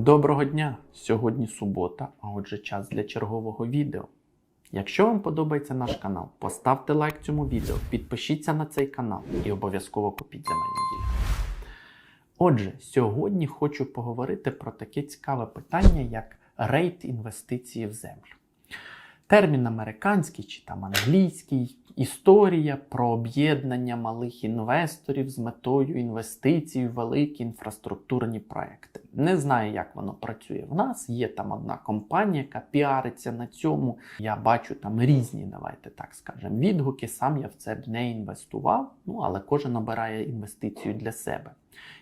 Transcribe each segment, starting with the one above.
Доброго дня! Сьогодні субота, а отже, час для чергового відео. Якщо вам подобається наш канал, поставте лайк цьому відео, підпишіться на цей канал і обов'язково купіть земельні ділянки. Отже, сьогодні хочу поговорити про таке цікаве питання, як рейт інвестиції в землю. Термін американський чи там англійський, історія про об'єднання малих інвесторів з метою інвестицій в великі інфраструктурні проекти. Не знаю, як воно працює в нас. Є там одна компанія, яка піариться на цьому. Я бачу там різні, давайте так скажемо, відгуки. Сам я в це не інвестував, ну але кожен обирає інвестицію для себе.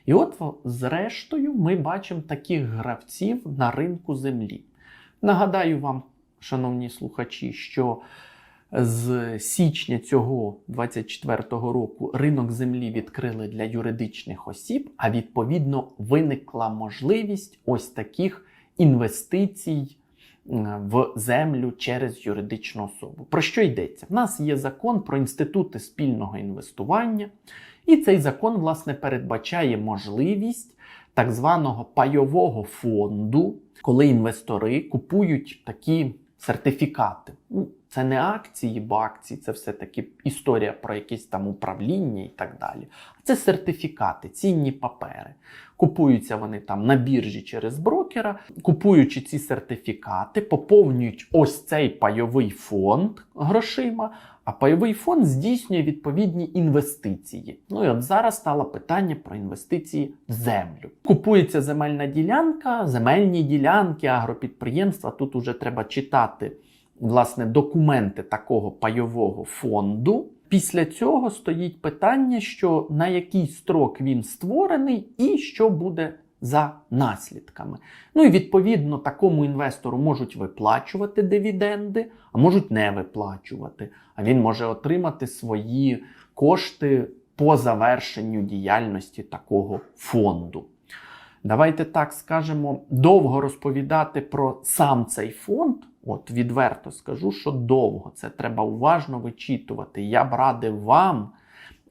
І от, зрештою, ми бачимо таких гравців на ринку землі. Нагадаю вам, шановні слухачі, що з січня цього 24-го року ринок землі відкрили для юридичних осіб, а відповідно виникла можливість ось таких інвестицій в землю через юридичну особу. Про що йдеться? В нас є закон про інститути спільного інвестування, і цей закон, власне, передбачає можливість так званого пайового фонду, коли інвестори купують такі сертифікати. Це не акції, бо акції це все-таки історія про якесь там управління і так далі. А це сертифікати, цінні папери. Купуються вони там на біржі через брокера, купуючи ці сертифікати, поповнюють ось цей пайовий фонд грошима. А пайовий фонд здійснює відповідні інвестиції. Ну і от зараз стало питання про інвестиції в землю. Купується земельна ділянка, земельні ділянки, агропідприємства. Тут уже треба читати власне документи такого пайового фонду. Після цього стоїть питання, що на який строк він створений і що буде за наслідками. Ну і відповідно такому інвестору можуть виплачувати дивіденди, а можуть не виплачувати. А він може отримати свої кошти по завершенню діяльності такого фонду. Давайте так скажемо, довго розповідати про сам цей фонд. От відверто скажу, що довго це треба уважно вичитувати. Я б радив вам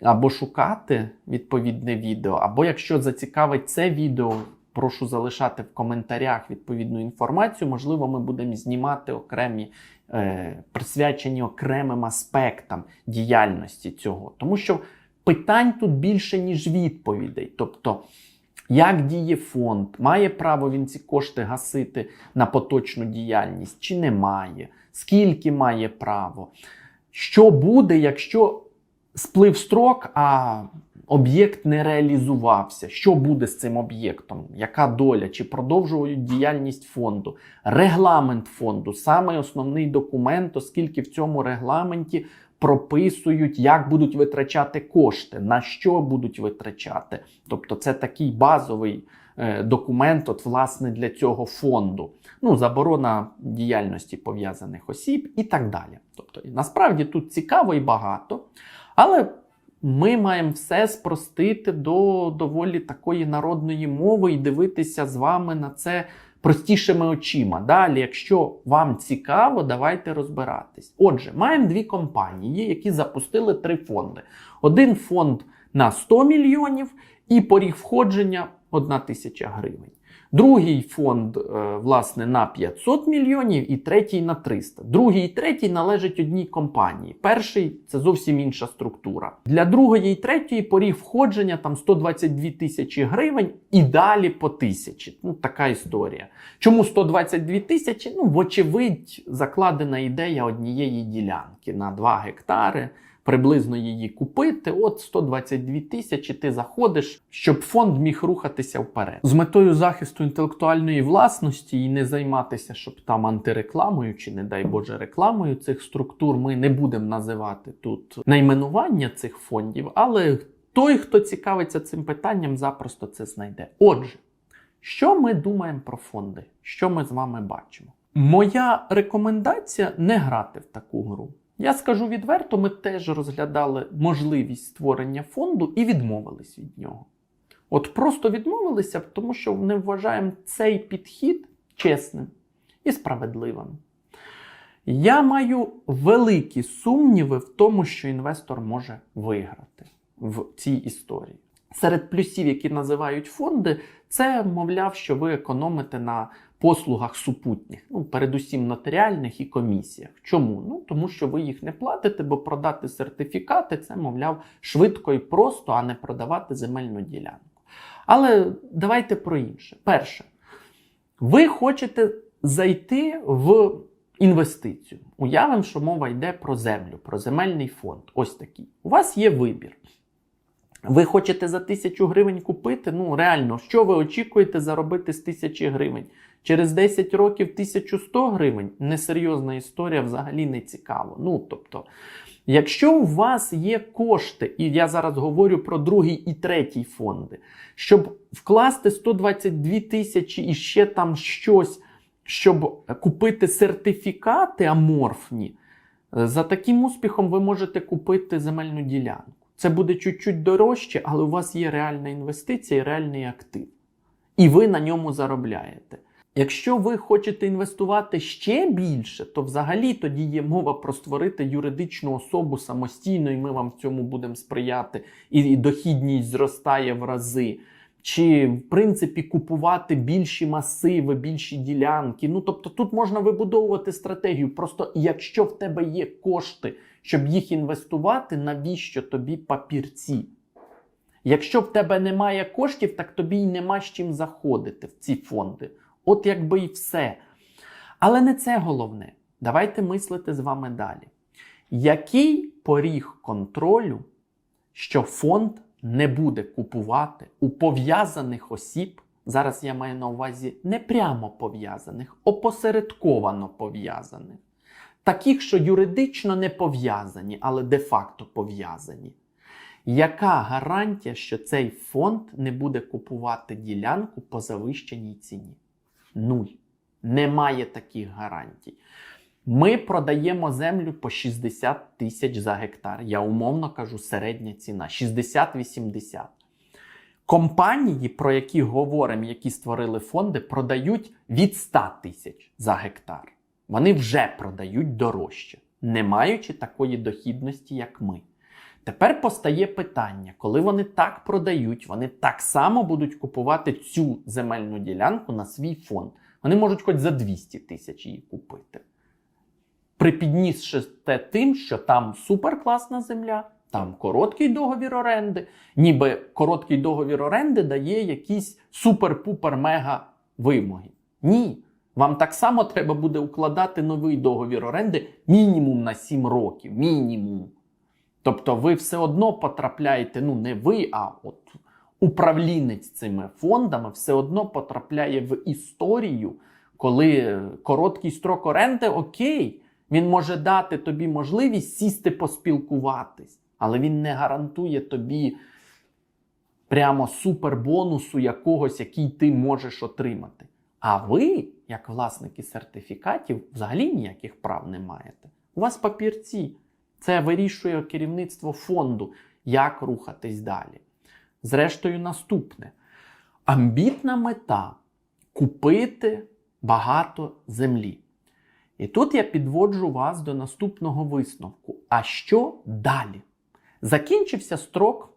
або шукати відповідне відео, або якщо зацікавить це відео, прошу залишати в коментарях відповідну інформацію. Можливо, ми будемо знімати окремі, е, присвячені окремим аспектам діяльності цього. Тому що питань тут більше, ніж відповідей. Тобто, як діє фонд, має право він ці кошти гасити на поточну діяльність, чи не має, скільки має право, що буде, якщо сплив строк, а об'єкт не реалізувався. Що буде з цим об'єктом? Яка доля? Чи продовжують діяльність фонду? Регламент фонду саме основний документ, оскільки в цьому регламенті прописують, як будуть витрачати кошти, на що будуть витрачати. Тобто, це такий базовий. е, Документ, от, власне, для цього фонду, ну, заборона діяльності пов'язаних осіб і так далі. Тобто, насправді тут цікаво і багато, але ми маємо все спростити до доволі такої народної мови і дивитися з вами на це простішими очима. Далі, якщо вам цікаво, давайте розбиратись. Отже, маємо дві компанії, які запустили три фонди. Один фонд на 100 мільйонів і поріг входження 1 тисяча гривень. Другий фонд, е, власне, на 500 мільйонів і третій на 300. Другий і третій належать одній компанії. Перший це зовсім інша структура. Для другої і третьої поріг входження там 122 тисячі гривень і далі по тисячі. Ну, така історія. Чому 122 тисячі? Ну, вочевидь, закладена ідея однієї ділянки на 2 гектари приблизно її купити. От 122 тисячі ти заходиш, щоб фонд міг рухатися вперед. З метою захисту інтелектуальної власності і не займатися, щоб там антирекламою чи, не дай Боже, рекламою цих структур. Ми не будемо називати тут найменування цих фондів, але той, хто цікавиться цим питанням, запросто це знайде. Отже, що ми думаємо про фонди? Що ми з вами бачимо? Моя рекомендація не грати в таку гру. Я скажу відверто, ми теж розглядали можливість створення фонду і відмовились від нього. От просто відмовилися, тому що не вважаємо цей підхід чесним і справедливим. Я маю великі сумніви в тому, що інвестор може виграти в цій історії. Серед плюсів, які називають фонди, це, мовляв, що ви економите на послугах супутніх, ну, передусім нотаріальних і комісіях. Чому? Ну, тому що ви їх не платите, бо продати сертифікати це, мовляв, швидко і просто, а не продавати земельну ділянку. Але давайте про інше. Перше, ви хочете зайти в інвестицію. Уявимо, що мова йде про землю, про земельний фонд. Ось такий. У вас є вибір. Ви хочете за тисячу гривень купити? Ну, реально, що ви очікуєте заробити з тисячі гривень? Через 10 років 1100 гривень несерйозна історія, взагалі не цікаво. Ну, тобто, якщо у вас є кошти, і я зараз говорю про другий і третій фонди, щоб вкласти 122 тисячі і ще там щось, щоб купити сертифікати аморфні, за таким успіхом ви можете купити земельну ділянку. Це буде чуть-чуть дорожче, але у вас є реальна інвестиція і реальний актив. І ви на ньому заробляєте. Якщо ви хочете інвестувати ще більше, то взагалі тоді є мова про створити юридичну особу самостійно, і ми вам в цьому будемо сприяти, і дохідність зростає в рази. Чи, в принципі, купувати більші масиви, більші ділянки. Ну, тобто тут можна вибудовувати стратегію. Просто якщо в тебе є кошти, щоб їх інвестувати, навіщо тобі папірці? Якщо в тебе немає коштів, так тобі й нема з чим заходити в ці фонди. От якби і все. Але не це головне. Давайте мислити з вами далі. Який поріг контролю, що фонд не буде купувати у пов'язаних осіб? Зараз я маю на увазі не прямо пов'язаних, опосередковано пов'язаних. Таких, що юридично не пов'язані, але де-факто пов'язані. Яка гарантія, що цей фонд не буде купувати ділянку по завищеній ціні? Нуль. Немає таких гарантій. Ми продаємо землю по 60 тисяч за гектар. Я умовно кажу, середня ціна 60-80. Компанії, про які говоримо, які створили фонди, продають від 100 тисяч за гектар. Вони вже продають дорожче, не маючи такої дохідності, як ми. Тепер постає питання, коли вони так продають, вони так само будуть купувати цю земельну ділянку на свій фонд. Вони можуть хоч за 200 тисяч її купити. Припіднісши те тим, що там суперкласна земля, там короткий договір оренди, ніби короткий договір оренди дає якісь супер-пупер-мега вимоги. Ні. Вам так само треба буде укладати новий договір оренди мінімум на 7 років. Мінімум. Тобто ви все одно потрапляєте, ну не ви, а от управлінець цими фондами все одно потрапляє в історію, коли короткий строк оренди окей, він може дати тобі можливість сісти поспілкуватись, але він не гарантує тобі прямо супербонусу якогось, який ти можеш отримати. А ви, як власники сертифікатів, взагалі ніяких прав не маєте. У вас папірці. Це вирішує керівництво фонду, як рухатись далі. Зрештою, наступне: амбітна мета купити багато землі. І тут я підводжу вас до наступного висновку. А що далі? Закінчився строк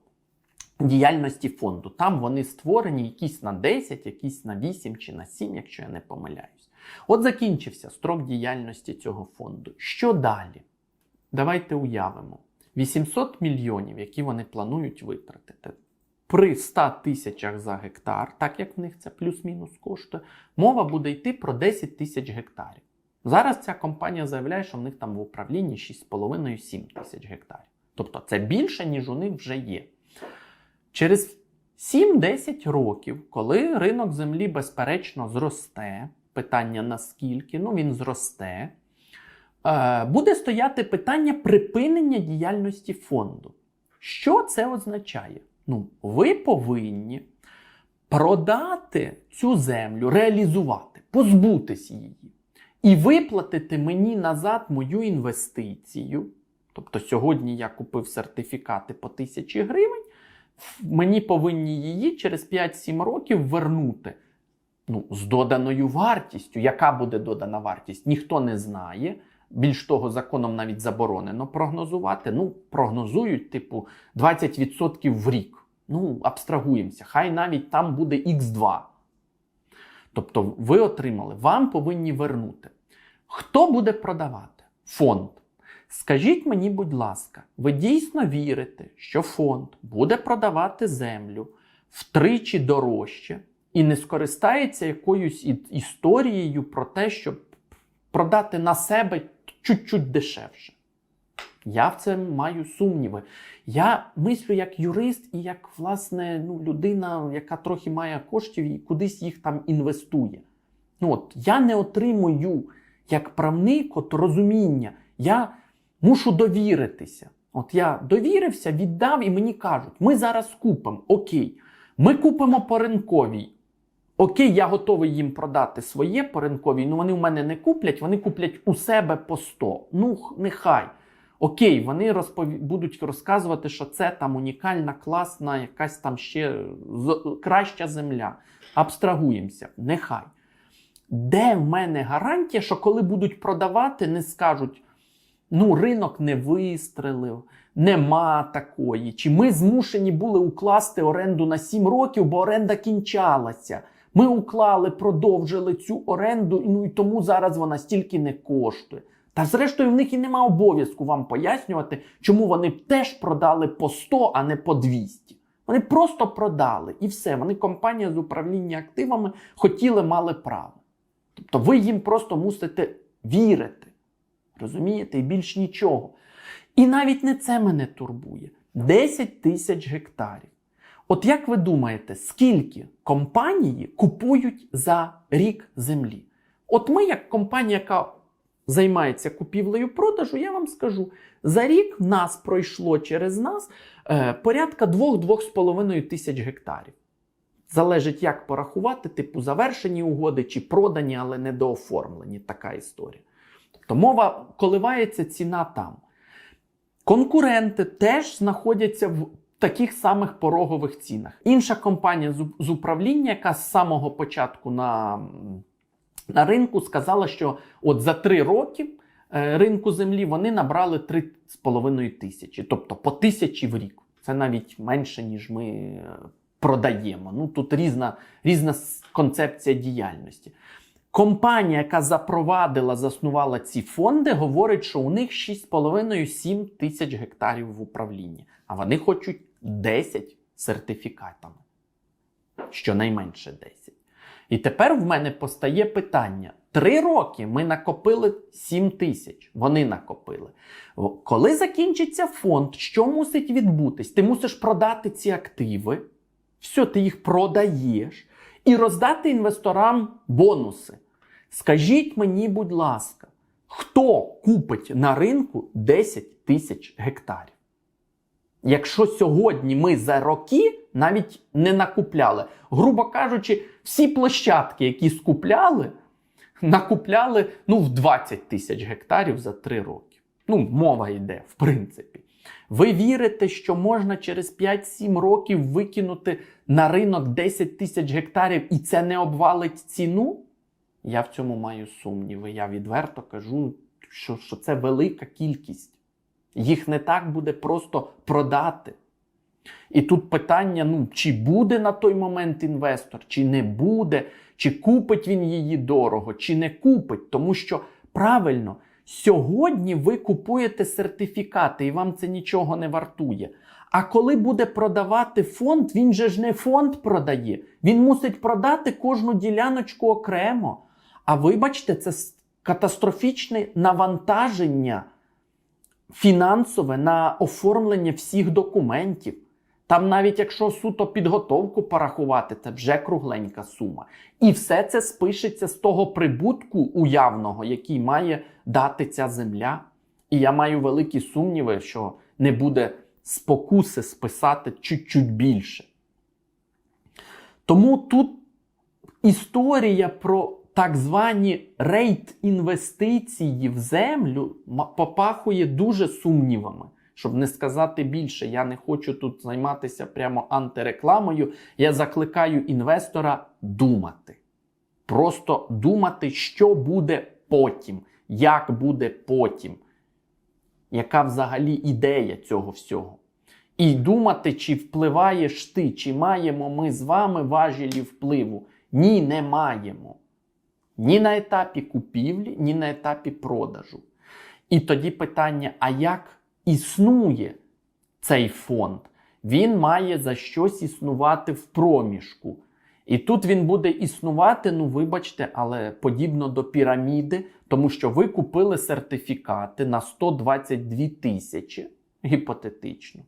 діяльності фонду. Там вони створені якісь на 10, якісь на 8 чи на 7, якщо я не помиляюсь. От закінчився строк діяльності цього фонду. Що далі? Давайте уявимо 800 мільйонів, які вони планують витратити. При 100 тисячах за гектар, так як в них це плюс-мінус коштує, мова буде йти про 10 тисяч гектарів. Зараз ця компанія заявляє, що в них там в управлінні 6,5-7 тисяч гектарів. Тобто це більше, ніж у них вже є. Через 7-10 років, коли ринок землі, безперечно, зросте, питання наскільки, ну він зросте, буде стояти питання припинення діяльності фонду. Що це означає? Ну, ви повинні продати цю землю, реалізувати, позбутись її і виплатити мені назад мою інвестицію. Тобто сьогодні я купив сертифікати по 1000 гривень, мені повинні її через 5-7 років вернути. Ну, з доданою вартістю. Яка буде додана вартість? Ніхто не знає. Більш того, законом навіть заборонено прогнозувати. Ну, прогнозують, типу, 20% в рік. Ну, абстрагуємося, хай навіть там буде Х2. Тобто ви отримали, вам повинні вернути. Хто буде продавати? Фонд. Скажіть мені, будь ласка, ви дійсно вірите, що фонд буде продавати землю втричі дорожче і не скористається якоюсь історією про те, щоб продати на себе чуть-чуть дешевше? Я в це маю сумніви. Я мислю як юрист і як власне ну, людина, яка трохи має коштів і кудись їх там інвестує. Ну, от, я не отримую як правник от, розуміння. Я мушу довіритися. От я довірився, віддав, і мені кажуть, ми зараз купимо. Окей, ми купимо по ринковій. Окей, я готовий їм продати своє по ринковій, ну вони в мене не куплять, вони куплять у себе по 100. Ну, нехай. Окей, вони розпові... будуть розказувати, що це там унікальна, класна, якась там ще краща земля. Абстрагуємося, нехай. Де в мене гарантія, що коли будуть продавати, не скажуть: ну, ринок не вистрелив, нема такої. Чи ми змушені були укласти оренду на 7 років, бо оренда кінчалася. Ми уклали, продовжили цю оренду, ну і тому зараз вона стільки не коштує. Та зрештою, в них і нема обов'язку вам пояснювати, чому вони теж продали по 100, а не по 200. Вони просто продали і все. Вони компанія з управління активами хотіли, мали право. Тобто ви їм просто мусите вірити. Розумієте? І більш нічого. І навіть не це мене турбує. 10 тисяч гектарів. От як ви думаєте, скільки компанії купують за рік землі? От ми, як компанія, яка займається купівлею продажу, я вам скажу, за рік нас пройшло через нас е, порядка 2-2,5 тисяч гектарів. Залежить, як порахувати, типу завершені угоди чи продані, але недооформлені. Така історія. Тобто мова коливається ціна там. Конкуренти теж знаходяться в таких самих порогових цінах. Інша компанія з, управління, яка з самого початку на, на ринку сказала, що от за три роки е, ринку землі вони набрали 3,5 тисячі, тобто по тисячі в рік. Це навіть менше, ніж ми е, продаємо. Ну тут різна, різна концепція діяльності. Компанія, яка запровадила, заснувала ці фонди, говорить, що у них 6,5-7 тисяч гектарів в управлінні, а вони хочуть 10 сертифікатами. Щонайменше 10. І тепер в мене постає питання: три роки ми накопили 7 тисяч. Вони накопили. Коли закінчиться фонд, що мусить відбутись? Ти мусиш продати ці активи, все, ти їх продаєш і роздати інвесторам бонуси. Скажіть мені, будь ласка, хто купить на ринку 10 тисяч гектарів? Якщо сьогодні ми за роки навіть не накупляли, грубо кажучи, всі площадки, які скупляли, накупляли ну, в 20 тисяч гектарів за 3 роки. Ну, мова йде, в принципі. Ви вірите, що можна через 5-7 років викинути на ринок 10 тисяч гектарів і це не обвалить ціну? Я в цьому маю сумніви. Я відверто кажу, що, що це велика кількість. Їх не так буде просто продати. І тут питання: ну, чи буде на той момент інвестор, чи не буде, чи купить він її дорого, чи не купить. Тому що правильно, сьогодні ви купуєте сертифікати, і вам це нічого не вартує. А коли буде продавати фонд, він же ж не фонд продає. Він мусить продати кожну діляночку окремо. А вибачте, це катастрофічне навантаження фінансове на оформлення всіх документів. Там навіть якщо суто підготовку порахувати, це вже кругленька сума. І все це спишеться з того прибутку уявного, який має дати ця земля. І я маю великі сумніви, що не буде спокуси списати чуть-чуть більше. Тому тут історія про так звані рейд інвестиції в землю попахує дуже сумнівами. Щоб не сказати більше, я не хочу тут займатися прямо антирекламою. Я закликаю інвестора думати. Просто думати, що буде потім, як буде потім, яка взагалі ідея цього всього. І думати, чи впливаєш ти, чи маємо ми з вами важелі впливу. Ні, не маємо. Ні на етапі купівлі, ні на етапі продажу. І тоді питання: а як існує цей фонд? Він має за щось існувати в проміжку. І тут він буде існувати, ну вибачте, але подібно до піраміди, тому що ви купили сертифікати на 122 тисячі, гіпотетично.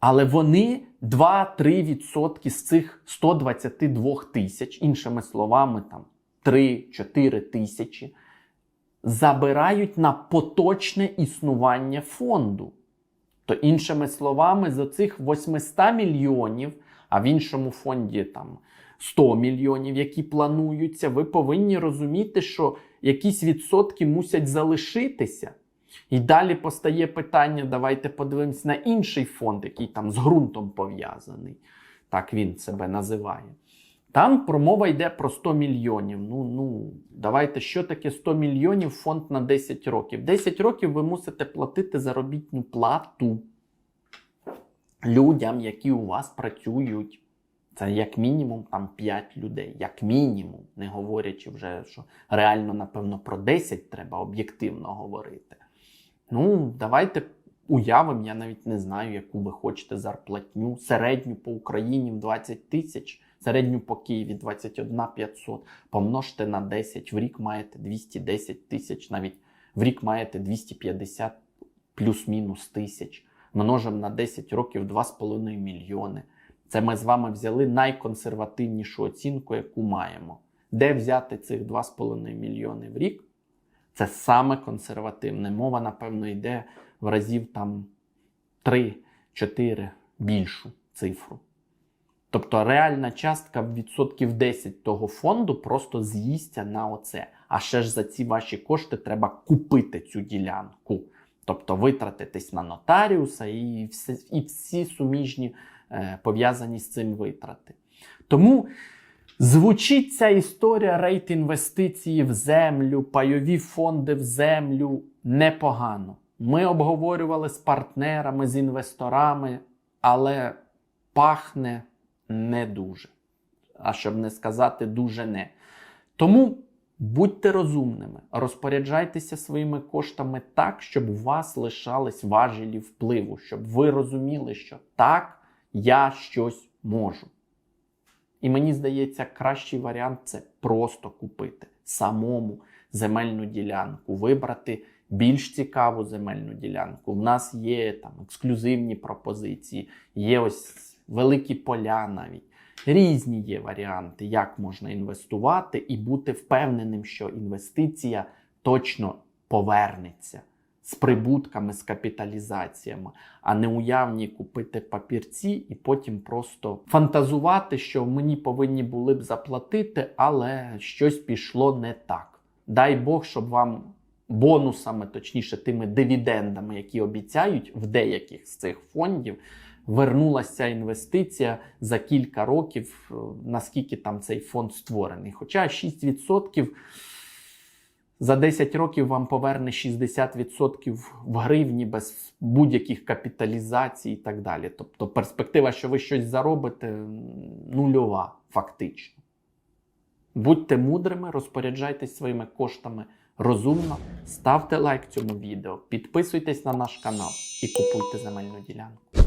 Але вони 2-3% з цих 122 тисяч, іншими словами, там 3-4 тисячі, забирають на поточне існування фонду. То, іншими словами, з оцих 800 мільйонів, а в іншому фонді там 100 мільйонів, які плануються, ви повинні розуміти, що якісь відсотки мусять залишитися. І далі постає питання: давайте подивимось на інший фонд, який там з ґрунтом пов'язаний. Так він себе називає. Там промова йде про 100 мільйонів. Ну, ну, давайте, що таке 100 мільйонів фонд на 10 років? 10 років ви мусите платити заробітну плату людям, які у вас працюють. Це як мінімум там 5 людей, як мінімум, не говорячи вже, що реально, напевно, про 10 треба об'єктивно говорити. Ну, давайте уявимо, я навіть не знаю, яку ви хочете зарплатню. Середню по Україні в 20 тисяч, середню по Києві 21 500. Помножте на 10, в рік маєте 210 тисяч, навіть в рік маєте 250 плюс-мінус тисяч. Множимо на 10 років 2,5 мільйони. Це ми з вами взяли найконсервативнішу оцінку, яку маємо. Де взяти цих 2,5 мільйони в рік? Це саме консервативне. Мова, напевно, йде в разів там 3-4 більшу цифру. Тобто реальна частка в відсотків 10 того фонду просто з'їсться на оце. А ще ж за ці ваші кошти треба купити цю ділянку. Тобто витратитись на нотаріуса і всі, і всі суміжні е, пов'язані з цим витрати. Тому звучить ця історія рейт інвестиції в землю, пайові фонди в землю непогано. Ми обговорювали з партнерами, з інвесторами, але пахне не дуже. А щоб не сказати дуже не. Тому будьте розумними, розпоряджайтеся своїми коштами так, щоб у вас лишались важелі впливу, щоб ви розуміли, що так, я щось можу. І мені здається, кращий варіант це просто купити самому земельну ділянку, вибрати більш цікаву земельну ділянку. В нас є там ексклюзивні пропозиції, є ось великі поля навіть. Різні є варіанти, як можна інвестувати і бути впевненим, що інвестиція точно повернеться з прибутками, з капіталізаціями, а не уявні купити папірці і потім просто фантазувати, що мені повинні були б заплатити, але щось пішло не так. Дай Бог, щоб вам бонусами, точніше, тими дивідендами, які обіцяють в деяких з цих фондів, вернулася інвестиція за кілька років, е, наскільки там цей фонд створений. Хоча 6% за 10 років вам поверне 60% в гривні без будь-яких капіталізацій і так далі. Тобто перспектива, що ви щось заробите, нульова, фактично. Будьте мудрими, розпоряджайтесь своїми коштами розумно, ставте лайк цьому відео, підписуйтесь на наш канал і купуйте земельну ділянку.